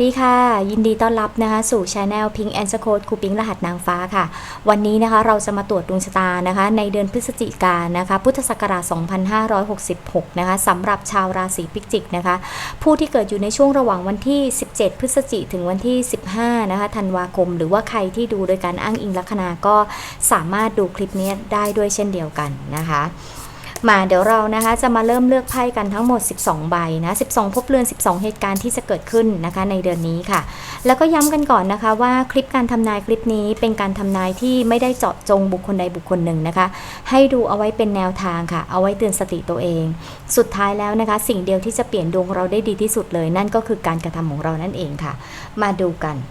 วัสดีค่ะ ยินดีต้อนรับนะคะสู่ช anel Pink and Code ครูปิงรหัสนางฟ้าค่ะ วันนี้นะคะเราจะมาตรวจดวงชะตานะคะ ในเดือนพฤศจิกายนนะคะ พุทธศักราช 2566 นะคะสำหรับชาวราศีพิจิกนะคะ ผู้ที่เกิดอยู่ในช่วงระหว่างวันที่ 17 พฤศจิกถึงวันที่ 15 นะคะธันวาคม หรือว่าใครที่ดูโดยการอ้างอิงลัคนาก็สามารถดูคลิปนี้ได้ด้วยเช่นเดียวกันนะคะ มาเดี๋ยวเรานะคะจะมาเริ่มเลือกไพ่กันทั้งหมด 12 ใบนะ12 พบเรือน 12 เหตุการณ์ที่จะเกิดขึ้นนะคะในเดือนนี้ค่ะ แล้วก็ย้ำกันก่อนนะคะว่าคลิปการทำนายคลิปนี้เป็นการทำนายที่ไม่ได้เจาะจงบุคคลใดบุคคลหนึ่งนะคะ ให้ดูเอาไว้เป็นแนวทางค่ะ เอาไว้เตือนสติตัวเอง สุดท้ายแล้วนะคะ สิ่งเดียวที่จะเปลี่ยนดวงเราได้ดีที่สุดเลย นั่นก็คือการกระทำของเรานั่นเองค่ะ มาดูกัน 1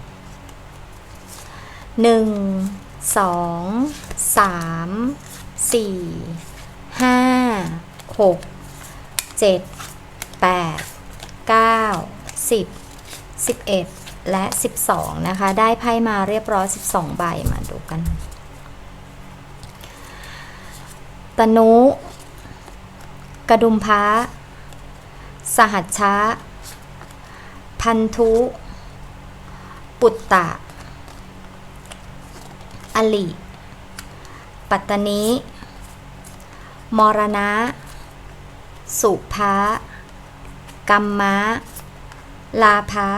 2 3 4 หกเจ็ดแปดเก้าสิบสิบเอ็ดและสิบสองนะคะ ได้ไพ่มาเรียบร้อยสิบสองใบมาดูกัน ตนุ กระดุมพระสหัชชะ พันธุ ปุตตะ อลิ ปัตตนิ มรณะ สุภะกัมมะ ลาภะ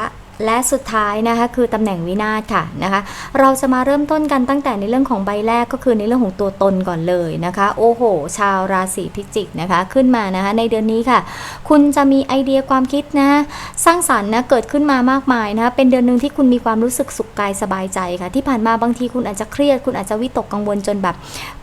และสุดท้ายนะคะคือตำแหน่งวินาศค่ะนะคะเราจะมาเริ่มต้นกันตั้งแต่ในเรื่องของใบแรกก็คือในเรื่องของตัวตนก่อนเลยนะคะ โอ้โห ชาวราศีพิจิกนะคะขึ้นมานะคะในเดือนนี้ค่ะ คุณจะมีไอเดียความคิดนะสร้างสรรค์นะเกิดขึ้นมามากมายนะคะเป็นเดือนหนึ่งที่คุณมีความรู้สึกสุขกายสบายใจค่ะ ที่ผ่านมาบางทีคุณอาจจะเครียด คุณอาจจะวิตกกังวลจนแบบ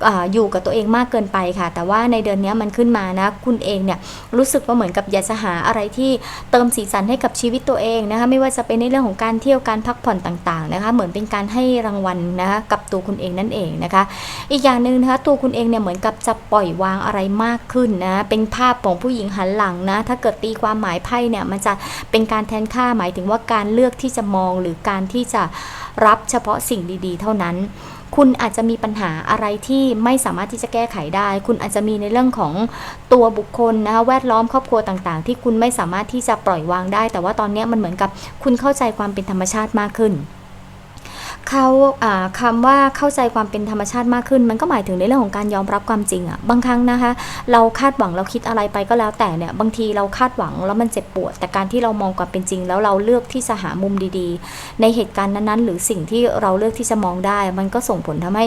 ออยู่กับตัวเองมากเกินไปค่ะ แต่ว่าในเดือนนี้มันขึ้นมานะคุณเองเนี่ยรู้สึกว่าเหมือนกับอยากจะหาอะไรที่เติมสีสันให้กับชีวิตตัวเองนะคะไม่ว่าจะเป็นในเรื่องของการเที่ยวการพักผ่อนต่างๆนะคะ เหมือนเป็นการให้รางวัลนะคะกับตัวคุณเองนั่นเองนะคะ อีกอย่างหนึ่งนะคะตัวคุณเองเนี่ยเหมือนกับจะปล่อยวางอะไรมากขึ้นนะเป็นภาพของผู้หญิงหันหลังนะถ้าเกิดตีความหมายไพ่เนี่ยมันจะเป็นการแทนค่าหมายถึงว่าการเลือกที่จะมองหรือการที่จะรับเฉพาะสิ่งดี ๆ เท่านั้น คุณอาจจะมีปัญหาอะไรที่ไม่สามารถที่จะแก้ไขได้ คุณอาจจะมีในเรื่องของตัวบุคคลนะคะแวดล้อมครอบครัวต่างๆ ที่คุณไม่สามารถที่จะปล่อยวางได้ แต่ว่าตอนนี้มันเหมือนกับคุณเข้าใจความเป็นธรรมชาติมากขึ้น เขาอ่าคำว่าเข้าใจความเป็นธรรมชาติมากขึ้น มันก็หมายถึงในเรื่องของการยอมรับความจริงอะบางครั้งนะคะ เราคาดหวังเราคิดอะไรไปก็แล้วแต่เนี่ยบางทีเราคาดหวังแล้วมันเจ็บปวด แต่การที่เรามองความเป็นจริง แล้วเราเลือกที่จะหามุมดีๆ ในเหตุการณ์นั้นๆ หรือสิ่งที่เราเลือกที่จะมองได้ มันก็ส่งผลทำให้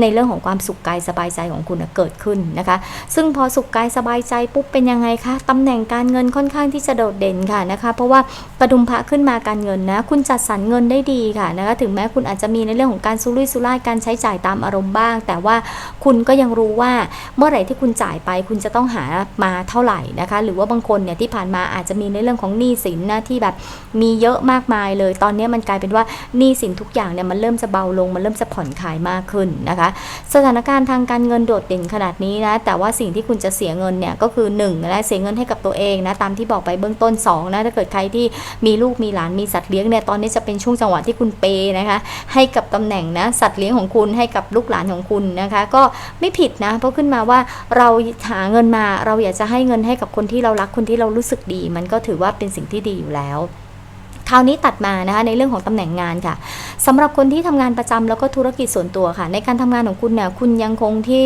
ในเรื่องของความสุขกายสบายใจของคุณเกิดขึ้นนะคะ ซึ่งพอสุขกายสบายใจปุ๊บเป็นยังไงคะตำแหน่งการเงินค่อนข้างที่จะโดดเด่นค่ะนะคะ เพราะว่ากระดุมพระขึ้นมาการเงินนะ คุณจัดสรรเงินได้ดีค่ะนะคะถึงแม้คุณอาจจะจะมีในเรื่องของการสุรุ่ยสุร่ายการใช้จ่ายตามอารมณ์บ้าง แต่ว่าคุณก็ยังรู้ว่าเมื่อไหร่ที่คุณจ่ายไป คุณจะต้องหามาเท่าไหร่นะคะ หรือว่าบางคนเนี่ยที่ผ่านมาอาจจะมีในเรื่องของหนี้สินนะที่แบบมีเยอะมากมายเลย ตอนนี้มันกลายเป็นว่าหนี้สินทุกอย่างเนี่ยมันเริ่มจะเบาลง มันเริ่มจะผ่อนคลายมากขึ้นนะคะ สถานการณ์ทางการเงินโดดเด่นขนาดนี้นะ แต่ว่าสิ่งที่คุณจะเสียเงินเนี่ยก็คือ1นะเสียเงินให้กับตัวเองนะตามที่บอกไปเบื้องต้น2นะถ้าเกิดใครที่มีลูกมีหลานมีสัตว์เลี้ยงเนี่ยตอนนี้จะเป็นช่วงจังหวะที่คุณเปนะคะให้กับตำแหน่งนะสัตว์เลี้ยงของคุณให้กับลูกหลานของคุณนะคะ ก็ไม่ผิดนะ เพราะขึ้นมาว่าเราหาเงินมาเราอยากจะให้เงินให้กับคนที่เรารักคนที่เรารู้สึกดี มันก็ถือว่าเป็นสิ่งที่ดีอยู่แล้ว คราวนี้ตัดมานะคะในเรื่องของตำแหน่งงานค่ะสำหรับคนที่ทำงานประจำแล้วก็ธุรกิจส่วนตัวค่ะ ในการทำงานของคุณเนี่ยคุณยังคงที่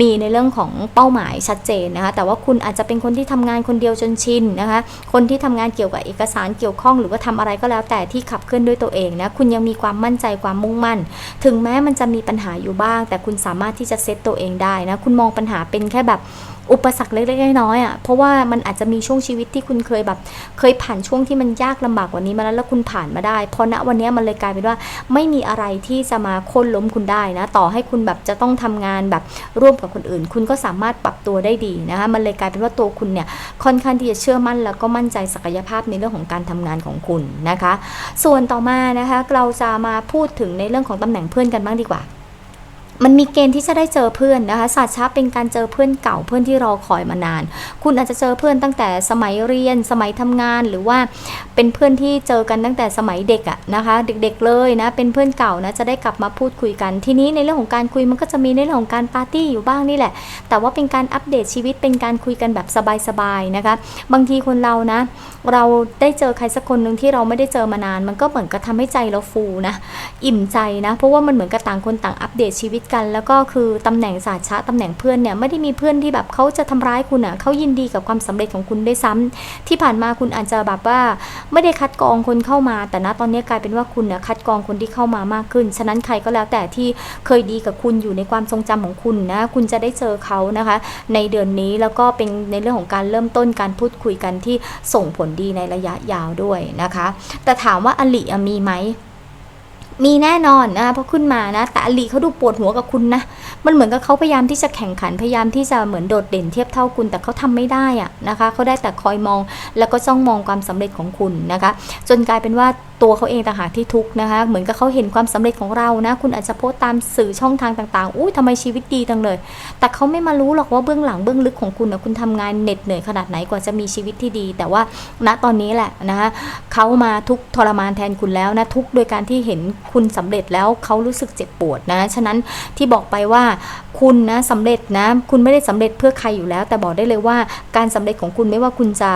มีในเรื่องของเป้าหมายชัดเจนนะคะแต่ว่าคุณอาจจะเป็นคนที่ทำงานคนเดียวจนชินนะคะคนที่ทำงานเกี่ยวกับเอกสารเกี่ยวข้อง หรือว่าทำอะไรก็แล้วแต่ที่ขับเคลื่อนด้วยตัวเองนะคุณยังมีความมั่นใจความมุ่งมั่น ถึงแม้มันจะมีปัญหาอยู่บ้าง แต่คุณสามารถที่จะเซตตัวเองได้นะคุณมองปัญหาเป็นแค่แบบ อุปสรรคเล็กๆน้อยๆอะเพราะว่ามันอาจจะมีช่วงชีวิตที่คุณเคยแบบ เคยผ่านช่วงที่มันยากลำบากกว่านี้มาแล้วแล้วคุณผ่านมาได้ เพราะณวันนี้มันเลยกลายเป็นว่าไม่มีอะไรที่จะมาโค่นล้มคุณได้นะ ต่อให้คุณแบบจะต้องทำงานแบบร่วมกับคนอื่น คุณก็สามารถปรับตัวได้ดีนะคะมันเลยกลายเป็นว่าตัวคุณเนี่ยค่อนข้างที่จะเชื่อมั่น แล้วก็มั่นใจศักยภาพในเรื่องของการทำงานของคุณนะคะ ส่วนต่อมานะคะเราจะมาพูดถึงในเรื่องของตำแหน่งเพื่อนกันบ้างดีกว่า มันมีเกณฑ์ที่จะได้เจอเพื่อนนะคะศาสตร์ช้าเป็นการเจอเพื่อนเก่าเพื่อนที่รอคอยมานาน คุณอาจจะเจอเพื่อนตั้งแต่สมัยเรียน สมัยทำงานหรือว่าเป็นเพื่อนที่เจอกันตั้งแต่สมัยเด็กอะนะคะ เด็กๆเลยนะเป็นเพื่อนเก่านะจะได้กลับมาพูดคุยกัน ทีนี้ในเรื่องของการคุยมันก็จะมีในเรื่องของการปาร์ตี้อยู่บ้างนี่แหละ แต่ว่าเป็นการอัปเดตชีวิตเป็นการคุยกันแบบสบายๆนะคะ บางทีคนเรานะ เราได้เจอใครสักคนหนึ่งที่เราไม่ได้เจอมานาน มันก็เหมือนกับทำให้ใจเราฟูนะอิ่มใจนะ เพราะว่ามันเหมือนกับต่างคนต่างอัปเดตชีวิตกัน แล้วก็คือตำแหน่งศาสตร์ชะตำแหน่งเพื่อนเนี่ยไม่ได้มีเพื่อนที่แบบเขาจะทำร้ายคุณอะเขายินดีกับความสำเร็จของคุณได้ซ้ำที่ผ่านมาคุณอาจจะแบบว่า ไม่ได้คัดกรองคนเข้ามา แต่ณตอนนี้กลายเป็นว่าคุณเนี่ยคัดกรองคนที่เข้ามามากขึ้น ฉะนั้นใครก็แล้วแต่ที่เคยดีกับคุณอยู่ในความทรงจำของคุณนะคุณจะได้เจอเขานะคะ ในเดือนนี้แล้วก็เป็นในเรื่องของการเริ่มต้นการพูดคุยกันที่ส่งผลดีในระยะยาวด้วยนะคะ แต่ถามว่าอลิมีไหม มีแน่นอนนะคะเพราะขึ้นมานะ แต่อลีเขาดูปวดหัวกับคุณนะ มันเหมือนกับเขาพยายามที่จะแข่งขันพยายามที่จะเหมือนโดดเด่นเทียบเท่าคุณ แต่เขาทำไม่ได้อะนะคะเขาได้แต่คอยมองแล้วก็จ้องมองความสำเร็จของคุณนะคะ จนกลายเป็นว่าตัวเขาเองต่างหากที่ทุกข์นะคะ เหมือนกับเขาเห็นความสำเร็จของเรานะ คุณอาจจะโพสต์ตามสื่อช่องทางต่างๆ อุ้ยทำไมชีวิตดีจังเลย แต่เขาไม่มารู้หรอกว่าเบื้องหลังเบื้องลึกของคุณนะคุณทำงานเหน็ดเหนื่อยขนาดไหนกว่าจะมีชีวิตที่ดี แต่ว่าณตอนนี้แหละนะคะเขามาทุกทรมานแทนคุณแล้วนะทุกโดยการที่เห็นคุณสำเร็จแล้วเขารู้สึกเจ็บปวดนะ ฉะนั้นที่บอกไปว่าคุณนะสำเร็จนะคุณไม่ได้สำเร็จเพื่อใครอยู่แล้ว แต่บอกได้เลยว่าการสำเร็จของคุณไม่ว่าคุณจะ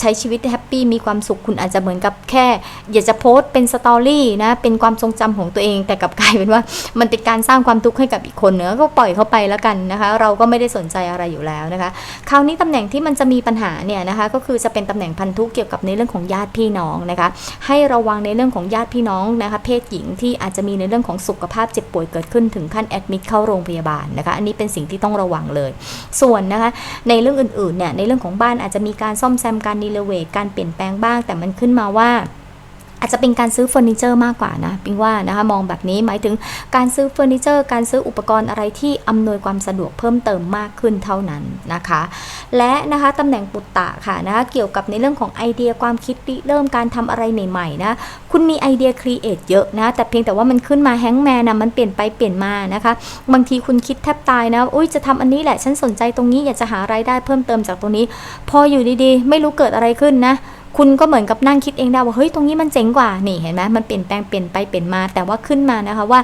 ใช้ชีวิตแฮปปี้มีความสุขคุณอาจจะเหมือนกับแค่ อยากจะโพสต์เป็นสตอรี่นะ เป็นความทรงจำของตัวเอง แต่กับกลายเป็นว่ามันเป็นการสร้างความทุกข์ให้กับอีกคนเนื้อะก็ปล่อยเขาไปแล้วกันนะคะ เราก็ไม่ได้สนใจอะไรอยู่แล้วนะคะ คราวนี้ตำแหน่งที่มันจะมีปัญหาเนี่ยนะคะก็คือจะเป็นตำแหน่งพันธุเกี่ยวกับในเรื่องของญาติพี่น้องนะคะ ให้ระวังในเรื่องของญาติพี่น้องนะคะ เพศหญิงที่อาจจะมีในเรื่องของสุขภาพเจ็บป่วยเกิดขึ้นถึงขั้นแอดมิดเข้าโรงพยาบาลนะคะ อันนี้เป็นสิ่งที่ต้องระวังเลย ส่วนนะคะในเรื่องอื่นๆเนี่ยในเรื่องของบ้านอาจจะมีการซ่อมแซมการรีโนเวทการเปลี่ยนแปลงบ้าง แต่มันขึ้นมาว่า อาจจะเป็นการซื้อเฟอร์นิเจอร์มากกว่านะปิงว่านะคะมองแบบนี้หมายถึงการซื้อเฟอร์นิเจอร์ การซื้ออุปกรณ์อะไรที่อำนวยความสะดวกเพิ่มเติมมากขึ้นเท่านั้นนะคะ และนะคะตำแหน่งปุตตะค่ะนะคะเกี่ยวกับในเรื่องของไอเดียความคิดริเริ่มการทำอะไรใหม่ๆนะคุณมีไอเดียครีเอทเยอะนะแต่เพียงแต่ว่ามันขึ้นมาแฮงแมนนะมันเปลี่ยนไปเปลี่ยนมานะคะ บางทีคุณคิดแทบตายนะอุ้ยจะทำอันนี้แหละฉันสนใจตรงนี้อยากจะหารายได้เพิ่มเติมจากตรงนี้ พออยู่ดีๆ ไม่รู้เกิดอะไรขึ้นนะ คุณก็เหมือนกับนั่งคิดเองได้ว่าเฮ้ยตรงนี้มันเจ๋งกว่านี่เห็นไหมมันเปลี่ยนแปลงเปลี่ยนไปเปลี่ยนมา แต่ว่าขึ้นมานะคะว่า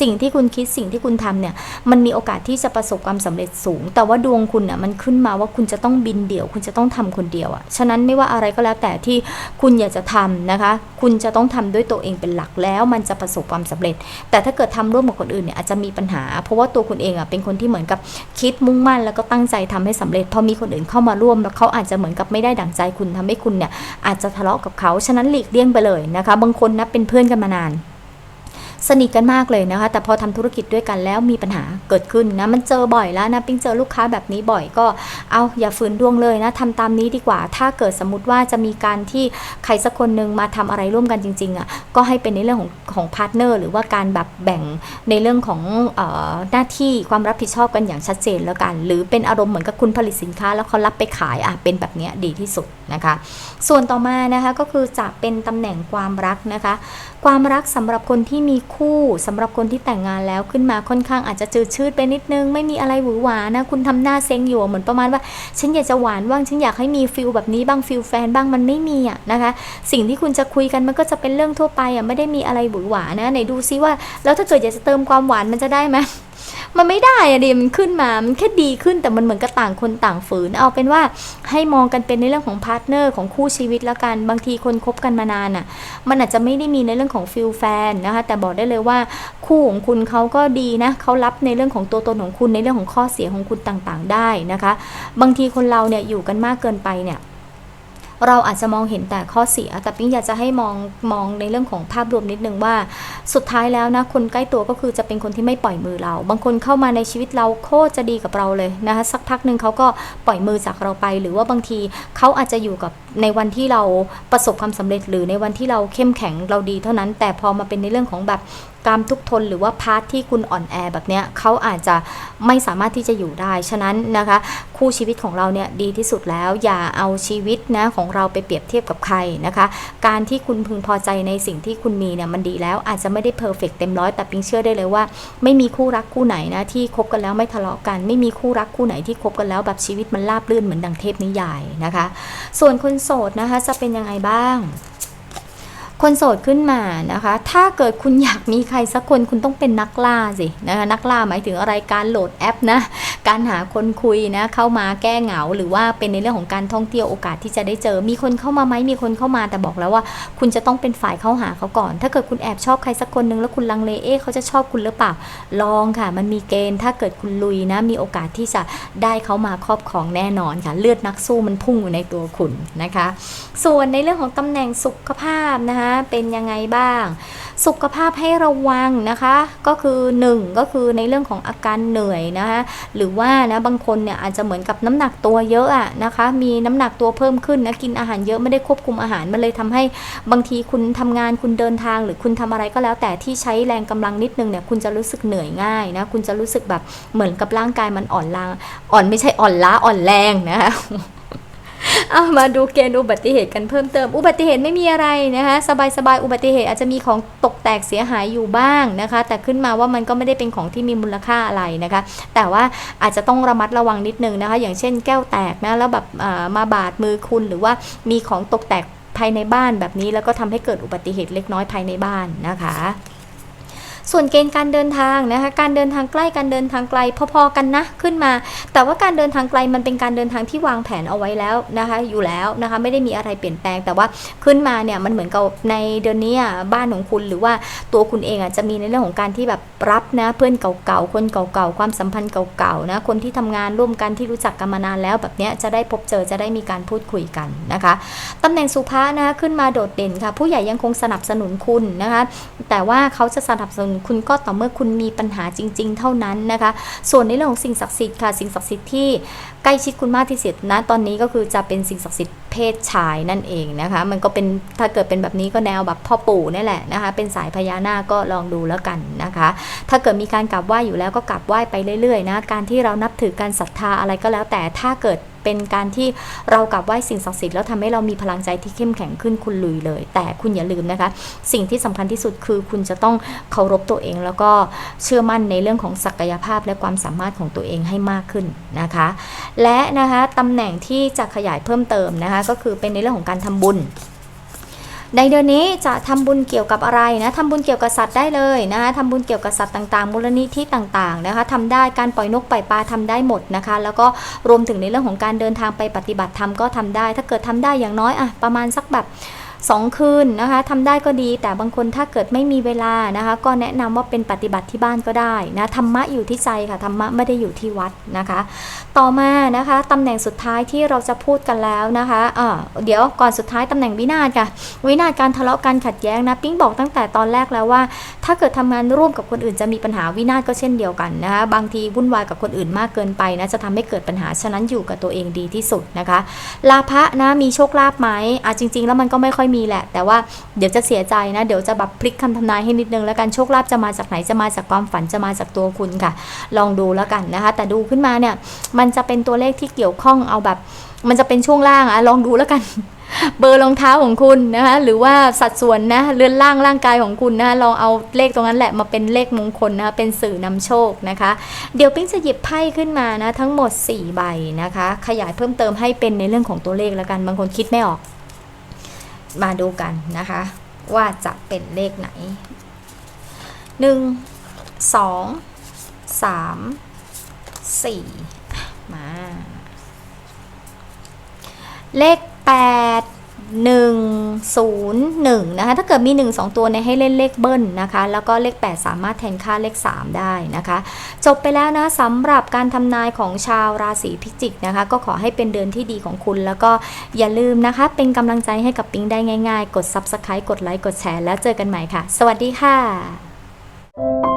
สิ่งที่คุณคิดสิ่งที่คุณทำเนี่ยมันมีโอกาสที่จะประสบความสำเร็จสูง แต่ว่าดวงคุณอะมันขึ้นมาว่าคุณจะต้องบินเดี่ยว คุณจะต้องทำคนเดียวอะฉะนั้นไม่ว่าอะไรก็แล้วแต่ที่คุณอยากจะทำนะคะ คุณจะต้องทำด้วยตัวเองเป็นหลักแล้ว มันจะประสบความสำเร็จ แต่ถ้าเกิดทำร่วมกับคนอื่นเนี่ยอาจจะมีปัญหา เพราะว่าตัวคุณเองอะเป็นคนที่เหมือนกับคิดมุ่งมั่น แล้วก็ตั้งใจทำให้สำเร็จพอมีคนอื่นเข้ามาร่วมแล้วเขาอาจจะเหมือนกับไม่ได้ดั่งใจคุณทำให้คุณเนี่ยอาจจะทะเลาะกับเขา ฉะนั้นหลีกเลี่ยงไปเลยนะคะ บางคนนะเป็นเพื่อนกันมานาน สนิทกันมากเลยนะคะ แต่พอทำธุรกิจด้วยกันแล้วมีปัญหาเกิดขึ้นนะ มันเจอบ่อยแล้วนะ ปิ้งเจอลูกค้าแบบนี้บ่อยก็ เอาอย่าฝืนดวงเลยนะทำตามนี้ดีกว่า ถ้าเกิดสมมติว่าจะมีการที่ใครสักคนหนึ่งมาทำอะไรร่วมกันจริงๆอะ่ะ ก็ให้เป็นในเรื่องของของพาร์ทเนอร์หรือว่าการแบบแบ่งในเรื่องของออหน้าที่ความรับผิดชอบกันอย่างชัดเจนแล้วกัน หรือเป็นอารมณ์เหมือนกับคุณผลิตสินค้า แล้วเขารับไปขายอะเป็นแบบเนี้ยดีที่สุดนะคะ ส่วนต่อมานะคะก็คือจะเป็นตำแหน่งความรักนะคะ ความรักสำหรับคนที่มีคู่สำหรับคนที่แต่งงานแล้วขึ้นมาค่อนข้างอาจจะจืดชืดไปนิดนึง ไม่มีอะไรหวือหวานะ คุณทำหน้าเซ็งอยู่เหมือนประมาณว่า ฉันอยากจะหวานบ้างฉันอยากให้มีฟิลแบบนี้บ้างฟิลแฟนบ้างมันไม่มีอะนะคะ สิ่งที่คุณจะคุยกันมันก็จะเป็นเรื่องทั่วไปอะไม่ได้มีอะไรหวือหวานะไหนดูซิว่า แล้วถ้าเกิดอยากจะเติมความหวานมันจะได้ไหมมันไม่ได้อะดิมันขึ้นมา มันแค่ดีขึ้นแต่มันเหมือนกับต่างคนต่างฝืน เอาเป็นว่าให้มองกันเป็นในเรื่องของพาร์ทเนอร์ของคู่ชีวิตแล้วกัน บางทีคนคบกันมานานอะ มันอาจจะไม่ได้มีในเรื่องของฟิลแฟนนะคะแต่บอกได้เลยว่าคู่ของคุณเขาก็ดีนะเขารับในเรื่องของตัวตนของคุณในเรื่องของข้อเสียของคุณต่างๆ ได้นะคะ บางทีคนเราเนี่ยอยู่กันมากเกินไปเนี่ย เราอาจจะมองเห็นแต่ข้อเสีย แต่ปิ๊งอยากจะให้มองมองในเรื่องของภาพรวมนิดนึงว่า สุดท้ายแล้วนะคนใกล้ตัวก็คือจะเป็นคนที่ไม่ปล่อยมือเรา บางคนเข้ามาในชีวิตเราโคตรจะดีกับเราเลยนะคะสักพักหนึ่งเขาก็ปล่อยมือจากเราไป หรือว่าบางทีเขาอาจจะอยู่กับในวันที่เราประสบความสำเร็จหรือในวันที่เราเข้มแข็งเราดีเท่านั้น แต่พอมาเป็นในเรื่องของแบบ ความทุกทนหรือว่าพาร์ทที่คุณอ่อนแอแบบเนี้ยเขาอาจจะไม่สามารถที่จะอยู่ได้ ฉะนั้นนะคะ คู่ชีวิตของเราเนี่ยดีที่สุดแล้ว อย่าเอาชีวิตนะของเราไปเปรียบเทียบกับใครนะคะ การที่คุณพึงพอใจในสิ่งที่คุณมีเนี่ยมันดีแล้วอาจจะไม่ได้เพอร์เฟกเต็มร้อยแต่ปิงเชื่อได้เลยว่า ไม่มีคู่รักคู่ไหนนะที่คบกันแล้วไม่ทะเลาะกัน ไม่มีคู่รักคู่ไหนที่คบกันแล้วแบบชีวิตมันราบรื่นเหมือนดังเทพนิยายนะคะ ส่วนคนโสดนะคะจะเป็นยังไงบ้าง คนโสดขึ้นมานะคะ ถ้าเกิดคุณอยากมีใครสักคนคุณต้องเป็นนักล่าสินะคะนักล่าหมายถึงอะไรการโหลดแอปนะการหาคนคุยนะเข้ามาแก้เหงา หรือว่าเป็นในเรื่องของการท่องเที่ยวโอกาสที่จะได้เจอ มีคนเข้ามาไหมมีคนเข้ามาแต่บอกแล้วว่า คุณจะต้องเป็นฝ่ายเข้าหาเขาก่อน ถ้าเกิดคุณแอบชอบใครสักคนหนึ่งแล้วคุณลังเลเอ๊ะเขาจะชอบคุณหรือเปล่าลองค่ะ มันมีเกณฑ์ถ้าเกิดคุณลุยนะ มีโอกาสที่จะได้เขามาครอบครองแน่นอนค่ะ เลือดนักสู้มันพุ่งอยู่ในตัวคุณนะคะ ส่วนในเรื่องของตำแหน่งสุขภาพนะคะเป็นยังไงบ้าง สุขภาพให้ระวังนะคะ ก็คือ1ก็คือในเรื่องของอาการเหนื่อยนะคะหรือว่านะบางคนเนี่ยอาจจะเหมือนกับน้ำหนักตัวเยอะอะนะคะ มีน้ำหนักตัวเพิ่มขึ้นนะกินอาหารเยอะไม่ได้ควบคุมอาหารมันเลยทำให้บางทีคุณทำงานคุณเดินทาง หรือคุณทำอะไรก็แล้วแต่ที่ใช้แรงกำลังนิดนึงเนี่ยคุณจะรู้สึกเหนื่อยง่ายนะคุณจะรู้สึกแบบเหมือนกับร่างกายมันอ่อนล้าอ่อนไม่ใช่อ่อนล้าอ่อนแรงนะคะ เอามาดูเกณฑ์อุบัติเหตุกันเพิ่มเติม อุบัติเหตุไม่มีอะไรนะคะสบายๆอุบัติเหตุอาจจะมีของตกแตกเสียหายอยู่บ้างนะคะ แต่ขึ้นมาว่ามันก็ไม่ได้เป็นของที่มีมูลค่าอะไรนะคะ แต่ว่าอาจจะต้องระมัดระวังนิดนึงนะคะ อย่างเช่นแก้วแตกนะแล้วแบบมาบาดมือคุณหรือว่ามีของตกแตกภายในบ้านแบบนี้แล้วก็ทำให้เกิดอุบัติเหตุเล็กน้อยภายในบ้านนะคะ ส่วนเกณฑ์การเดินทางนะคะ การเดินทางใกล้การเดินทางไกลพอๆกันนะขึ้นมา แต่ว่าการเดินทางไกลมันเป็นการเดินทางที่วางแผนเอาไว้แล้วนะคะ อยู่แล้วนะคะไม่ได้มีอะไรเปลี่ยนแปลง แต่ว่าขึ้นมาเนี่ยมันเหมือนกับในเดือนนี้บ้านของคุณหรือว่าตัวคุณเองอะจะมีในเรื่องของการที่แบบรับนะเพื่อนเก่าๆคนเก่าๆความสัมพันธ์เก่าๆนะคนที่ทำงานร่วมกันที่รู้จักกันมานานแล้วแบบเนี้ยจะได้พบเจอจะได้มีการพูดคุยกันนะคะตำแหน่งสุภานะขึ้นมาโดดเด่นค่ะ ผู้ใหญ่ยังคงสนับสนุนคุณนะคะ แต่ว่าเขาจะสนับสนุนคุณก็ต่อเมื่อคุณมีปัญหาจริง ๆ เท่านั้นนะคะ ส่วนในเรื่องของสิ่งศักดิ์สิทธิ์ค่ะ สิ่งศักดิ์สิทธิ์ที่ใกล้ชิดคุณมากที่สุดนะตอนนี้ก็คือจะเป็นสิ่งศักดิ์สิทธิ์เพศชายนั่นเองนะคะ มันก็เป็นถ้าเกิดเป็นแบบนี้ก็แนวแบบพ่อปู่นี่แหละนะคะ เป็นสายพญานาคก็ลองดูแล้วกันนะคะ ถ้าเกิดมีการกราบไหว้อยู่แล้วก็กราบไหว้ไปเรื่อยๆนะ การที่เรานับถือการศรัทธาอะไรก็แล้วแต่ถ้าเกิด เป็นการที่เรากลับไหว้สิ่งศักดิ์สิทธิ์แล้วทำให้เรามีพลังใจที่เข้มแข็งขึ้นคุณลุยเลย แต่คุณอย่าลืมนะคะ สิ่งที่สำคัญที่สุดคือคุณจะต้องเคารพตัวเอง แล้วก็เชื่อมั่นในเรื่องของศักยภาพและความสามารถของตัวเองให้มากขึ้นนะคะ และนะคะตำแหน่งที่จะขยายเพิ่มเติมนะคะก็คือเป็นในเรื่องของการทำบุญ ในเดือนนี้จะทำบุญเกี่ยวกับอะไรนะทำบุญเกี่ยวกับสัตว์ได้เลยนะคะทำบุญเกี่ยวกับสัตว์ต่างๆ มูลนิธิต่างๆนะคะทำได้การปล่อยนกปล่อยปลาทำได้หมดนะคะ แล้วก็รวมถึงในเรื่องของการเดินทางไปปฏิบัติธรรมก็ทำได้ ถ้าเกิดทำได้อย่างน้อยอะประมาณสักแบบ 2 คืนนะคะทำได้ก็ดี แต่บางคนถ้าเกิดไม่มีเวลานะคะ ก็แนะนำว่าเป็นปฏิบัติที่บ้านก็ได้นะธรรมะอยู่ที่ใจค่ะธรรมะไม่ได้อยู่ที่วัดนะคะ ต่อมานะคะตำแหน่งสุดท้ายที่เราจะพูดกันแล้วนะคะอ่าเดี๋ยวก่อนสุดท้ายตำแหน่งวินาศค่ะ วินาศการทะเลาะกันขัดแย้งนะปิ๊งบอกตั้งแต่ตอนแรกแล้วว่า ถ้าเกิดทำงานร่วมกับคนอื่นจะมีปัญหาวินาศก็เช่นเดียวกันนะคะบางทีวุ่นวายกับคนอื่นมากเกินไปนะจะทำให้เกิดปัญหาฉะนั้นอยู่กับตัวเองดีที่สุดนะคะลาภะนะมีโชคลาภไหมอะจริง ๆ แล้วมันก็ไม่ค่อยมีแหละ แต่ว่าเดี๋ยวจะเสียใจนะ เดี๋ยวจะแบบพลิกคำทำนายให้นิดนึงแล้วกัน โชคลาภจะมาจากไหน จะมาจากความฝัน จะมาจากตัวคุณค่ะ ลองดูแล้วกันนะคะ แต่ดูขึ้นมาเนี่ย มันจะเป็นตัวเลขที่เกี่ยวข้อง เอาแบบ มันจะเป็นช่วงล่างอะลองดูแล้วกันเบอร์รองเท้าของคุณนะคะหรือว่าสัดส่วนนะเรือนร่างร่างกายของคุณนะะลองเอาเลขตรงนั้นแหละมาเป็นเลขมงคลนะคะเป็นสื่อนำโชคนะคะ เดี๋ยวปิ๊งจะหยิบไพ่ขึ้นมานะทั้งหมด 4 ใบนะคะ ขยายเพิ่มเติมให้เป็นในเรื่องของตัวเลขแล้วกันบางคนคิดไม่ออก มาดูกันนะคะ ว่าจะเป็นเลขไหน 1 2 3 4 มา เลข 8 1 0 1 นะคะ ถ้าเกิดมี 1 2 ตัวเนี่ยให้เล่นเลขเบิ้ลนะคะ แล้วก็เลข 8 สามารถแทนค่าเลข 3 ได้นะคะ จบไปแล้วนะสำหรับการทำนายของชาวราศีพิจิกนะคะ ก็ขอให้เป็นเดือนที่ดีของคุณ แล้วก็อย่าลืมนะคะ เป็นกำลังใจให้กับปิงได้ง่ายๆ กด Subscribe กดไลค์ กดแชร์ แล้วเจอกันใหม่ค่ะ สวัสดีค่ะ